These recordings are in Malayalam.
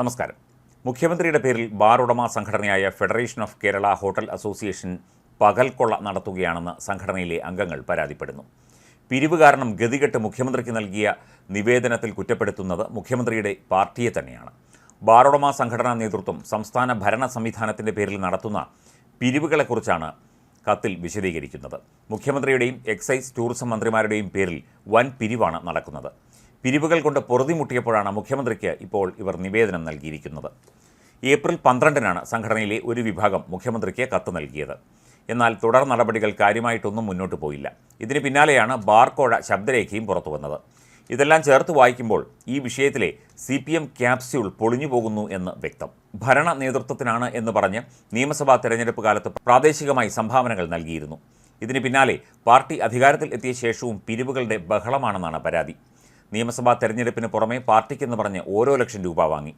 നമസ്കാരം. മുഖ്യമന്ത്രിയുടെ പേരിൽ ബാർ ഉടമ സംഘടനയായ federation of Kerala hotel association പകൽക്കൊള്ള നടത്തുകയാണെന്ന് സംഘടനയിലെ അംഗങ്ങൾ പരാതിപ്പെടുന്നു. പിരിവ് കാരണം ഗതികെട്ട് മുഖ്യമന്ത്രിക്ക് നൽകിയ നിവേദനത്തിൽ കുറ്റപ്പെടുത്തുന്നത് മുഖ്യമന്ത്രിയുടെ പാർട്ടിയെ തന്നെയാണ്. ബാറുടമ സംഘടനാ നേതൃത്വം സംസ്ഥാന ഭരണ സംവിധാനത്തിന്റെ പേരിൽ നടത്തുന്ന പിരിവുകളെക്കുറിച്ചാണ് കത്തിൽ വിശദീകരിക്കുന്നത്. മുഖ്യമന്ത്രിയുടെയും എക്സൈസ് ടൂറിസം മന്ത്രിമാരുടെയും പേരിൽ വൻ പിരിവാണ് നടക്കുന്നത്. പിരിവുകൾ കൊണ്ട് പൊറുതിമുട്ടിയപ്പോഴാണ് മുഖ്യമന്ത്രിക്ക് ഇപ്പോൾ ഇവർ നിവേദനം നൽകിയിരിക്കുന്നത്. ഏപ്രിൽ പന്ത്രണ്ടിനാണ് സംഘടനയിലെ ഒരു വിഭാഗം മുഖ്യമന്ത്രിക്ക് കത്ത് നൽകിയത്. എന്നാൽ തുടർ നടപടികൾ കാര്യമായിട്ടൊന്നും മുന്നോട്ട് പോയില്ല. ഇതിന് പിന്നാലെയാണ് ബാർക്കോഴ ശബ്ദരേഖയും പുറത്തു വന്നത്. ഇതെല്ലാം ചേർത്ത് വായിക്കുമ്പോൾ ഈ വിഷയത്തിലെ സി പി എം ക്യാപ്സ്യൂൾ പൊളിഞ്ഞു പോകുന്നു എന്ന് വ്യക്തം. ഭരണ നേതൃത്വത്തിനാണ് എന്ന് പറഞ്ഞ് നിയമസഭാ തെരഞ്ഞെടുപ്പ് കാലത്ത് പ്രാദേശികമായി സംഭാവനകൾ നൽകിയിരുന്നു. ഇതിന് പിന്നാലെ പാർട്ടി അധികാരത്തിൽ എത്തിയ ശേഷവും പിരിവുകളുടെ ബഹളമാണെന്നാണ് പരാതി. നിയമസഭാ തെരഞ്ഞെടുപ്പിന് പുറമെ പാർട്ടിക്കെന്ന് പറഞ്ഞ് ഓരോ ലക്ഷം രൂപ വാങ്ങി.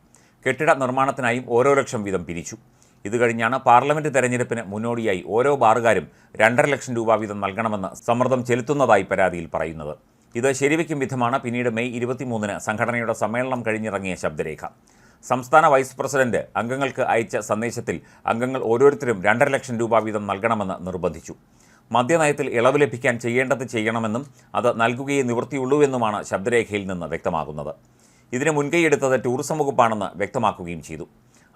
കെട്ടിട നിർമ്മാണത്തിനായും ഓരോ ലക്ഷം വീതം പിരിച്ചു. ഇത് കഴിഞ്ഞാണ് പാർലമെന്റ് തെരഞ്ഞെടുപ്പിന് മുന്നോടിയായി ഓരോ ബാറുകാരും രണ്ടര ലക്ഷം രൂപ വീതം നൽകണമെന്ന് സമ്മർദ്ദം ചെലുത്തുന്നതായി പരാതിയിൽ പറയുന്നത്. ഇത് ശരിവയ്ക്കും വിധമാണ്. പിന്നീട് മെയ് ഇരുപത്തിമൂന്നിന് സംഘടനയുടെ സമ്മേളനം കഴിഞ്ഞിറങ്ങിയ ശബ്ദരേഖ. സംസ്ഥാന വൈസ് പ്രസിഡന്റ് അംഗങ്ങൾക്ക് അയച്ച സന്ദേശത്തിൽ അംഗങ്ങൾ ഓരോരുത്തരും രണ്ടര ലക്ഷം രൂപ വീതം നൽകണമെന്ന് നിർബന്ധിച്ചു. മദ്യനയത്തിൽ ഇളവ് ലഭിക്കാൻ ചെയ്യേണ്ടത് ചെയ്യണമെന്നും അത് നൽകുകയേ നിവൃത്തിയുള്ളൂ എന്നുമാണ് ശബ്ദരേഖയിൽ നിന്ന് വ്യക്തമാകുന്നത്. ഇതിന് മുൻകൈയെടുത്തത് ടൂറിസം വകുപ്പാണെന്ന് വ്യക്തമാക്കുകയും ചെയ്തു.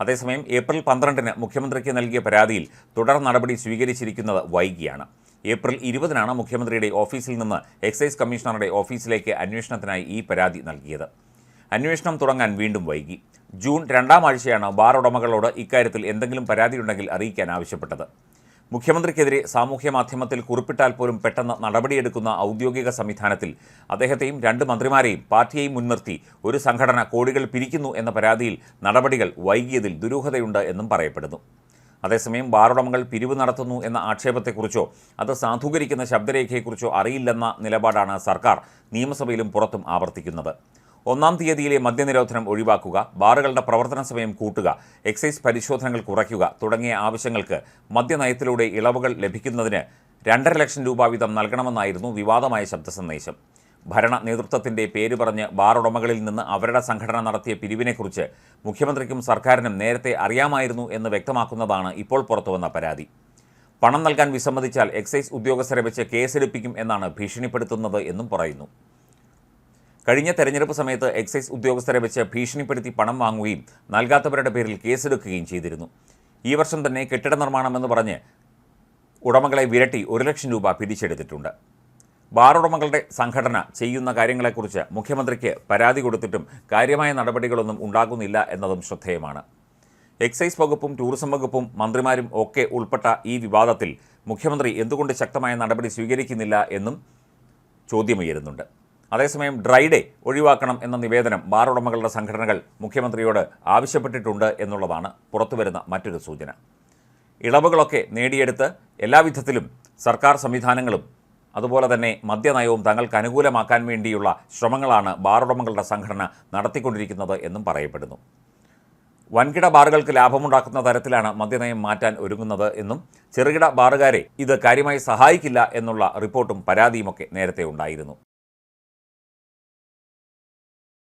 അതേസമയം ഏപ്രിൽ പന്ത്രണ്ടിന് മുഖ്യമന്ത്രിക്ക് നൽകിയ പരാതിയിൽ തുടർ നടപടി സ്വീകരിച്ചിരിക്കുന്നത് വൈകിയാണ്. ഏപ്രിൽ ഇരുപതിനാണ് മുഖ്യമന്ത്രിയുടെ ഓഫീസിൽ നിന്ന് എക്സൈസ് കമ്മീഷണറുടെ ഓഫീസിലേക്ക് അന്വേഷണത്തിനായി ഈ പരാതി നൽകിയത്. അന്വേഷണം തുടങ്ങാൻ വീണ്ടും വൈകി. ജൂൺ രണ്ടാം ആഴ്ചയാണ് ബാർ ഉടമകളോട് ഇക്കാര്യത്തിൽ എന്തെങ്കിലും പരാതിയുണ്ടെങ്കിൽ അറിയിക്കാൻ ആവശ്യപ്പെട്ടത്. മുഖ്യമന്ത്രിക്കെതിരെ സാമൂഹ്യ മാധ്യമത്തിൽ കുറിപ്പിട്ടാൽ പോലും പെട്ടെന്ന് നടപടിയെടുക്കുന്ന ഔദ്യോഗിക സംവിധാനത്തിൽ അദ്ദേഹത്തെയും രണ്ട് മന്ത്രിമാരെയും പാർട്ടിയെയും മുൻനിർത്തി ഒരു സംഘടന കോടികൾ പിരിക്കുന്നു എന്ന പരാതിയിൽ നടപടികൾ വൈകിയതിൽ ദുരൂഹതയുണ്ട് എന്നും പറയപ്പെടുന്നു. അതേസമയം ബാറുടമകൾ പിരിവ് നടത്തുന്നു എന്ന ആക്ഷേപത്തെക്കുറിച്ചോ അത് സാധൂകരിക്കുന്ന ശബ്ദരേഖയെക്കുറിച്ചോ അറിയില്ലെന്ന നിലപാടാണ് സർക്കാർ നിയമസഭയിലും പുറത്തും ആവർത്തിക്കുന്നത്. ഒന്നാം തീയതിയിലെ മദ്യനിരോധനം ഒഴിവാക്കുക ബാറുകളുടെ പ്രവർത്തന സമയം കൂട്ടുക എക്സൈസ് പരിശോധനകൾ കുറയ്ക്കുക തുടങ്ങിയ ആവശ്യങ്ങൾക്ക് മദ്യനയത്തിലൂടെ ഇളവുകൾ ലഭിക്കുന്നതിന് രണ്ടര ലക്ഷം രൂപ വീതം നൽകണമെന്നായിരുന്നു വിവാദമായ ശബ്ദ സന്ദേശം ഭരണ നേതൃത്വത്തിന്റെ പേര് പറഞ്ഞ് ബാറുടമകളിൽ നിന്ന് അവരുടെ സംഘടന നടത്തിയ പിരിവിനെക്കുറിച്ച് മുഖ്യമന്ത്രിക്കും സർക്കാരിനും നേരത്തെ അറിയാമായിരുന്നു എന്ന് വ്യക്തമാക്കുന്നതാണ് ഇപ്പോൾ പുറത്തുവന്ന പരാതി. പണം നൽകാൻ വിസമ്മതിച്ചാൽ എക്സൈസ് ഉദ്യോഗസ്ഥരെ വെച്ച് കേസെടുപ്പിക്കും എന്നാണ് ഭീഷണിപ്പെടുത്തുന്നത് എന്നും പറയുന്നു. കഴിഞ്ഞ തെരഞ്ഞെടുപ്പ് സമയത്ത് എക്സൈസ് ഉദ്യോഗസ്ഥരെ വെച്ച് ഭീഷണിപ്പെടുത്തി പണം വാങ്ങുകയും നൽകാത്തവരുടെ പേരിൽ കേസെടുക്കുകയും ചെയ്തിരുന്നു. ഈ വർഷം തന്നെ കെട്ടിട നിർമ്മാണമെന്ന് പറഞ്ഞ് ഉടമകളെ വിരട്ടി ഒരു ലക്ഷം രൂപ പിരിച്ചെടുത്തിട്ടുണ്ട്. ബാർ ഉടമകളുടെ സംഘടന ചെയ്യുന്ന കാര്യങ്ങളെക്കുറിച്ച് മുഖ്യമന്ത്രിക്ക് പരാതി കൊടുത്തിട്ടും കാര്യമായ നടപടികളൊന്നും ഉണ്ടാകുന്നില്ല എന്നതും ശ്രദ്ധേയമാണ്. എക്സൈസ് വകുപ്പും ടൂറിസം വകുപ്പും മന്ത്രിമാരും ഒക്കെ ഉൾപ്പെട്ട ഈ വിവാദത്തിൽ മുഖ്യമന്ത്രി എന്തുകൊണ്ട് ശക്തമായ നടപടി സ്വീകരിക്കുന്നില്ല എന്നും ചോദ്യമുയരുന്നുണ്ട് അതേസമയം ഡ്രൈഡേ ഒഴിവാക്കണം എന്ന നിവേദനം ബാർ ഉടമകളുടെ സംഘടനകൾ മുഖ്യമന്ത്രിയോട് ആവശ്യപ്പെട്ടിട്ടുണ്ട് എന്നുള്ളതാണ് പുറത്തുവരുന്ന മറ്റൊരു സൂചന. ഇളവുകളൊക്കെ നേടിയെടുത്ത് എല്ലാവിധത്തിലും സർക്കാർ സംവിധാനങ്ങളും അതുപോലെ തന്നെ മദ്യനയവും തങ്ങൾക്ക് അനുകൂലമാക്കാൻ വേണ്ടിയുള്ള ശ്രമങ്ങളാണ് ബാർ ഉടമകളുടെ സംഘടന നടത്തിക്കൊണ്ടിരിക്കുന്നത് എന്നും പറയപ്പെടുന്നു. വൻകിട ബാറുകൾക്ക് ലാഭമുണ്ടാക്കുന്ന തരത്തിലാണ് മദ്യനയം മാറ്റാൻ ഒരുങ്ങുന്നത് എന്നും ചെറുകിട ബാറുകാരെ ഇത് കാര്യമായി സഹായിക്കില്ല എന്നുള്ള റിപ്പോർട്ടും പരാതിയുമൊക്കെ നേരത്തെ ഉണ്ടായിരുന്നു.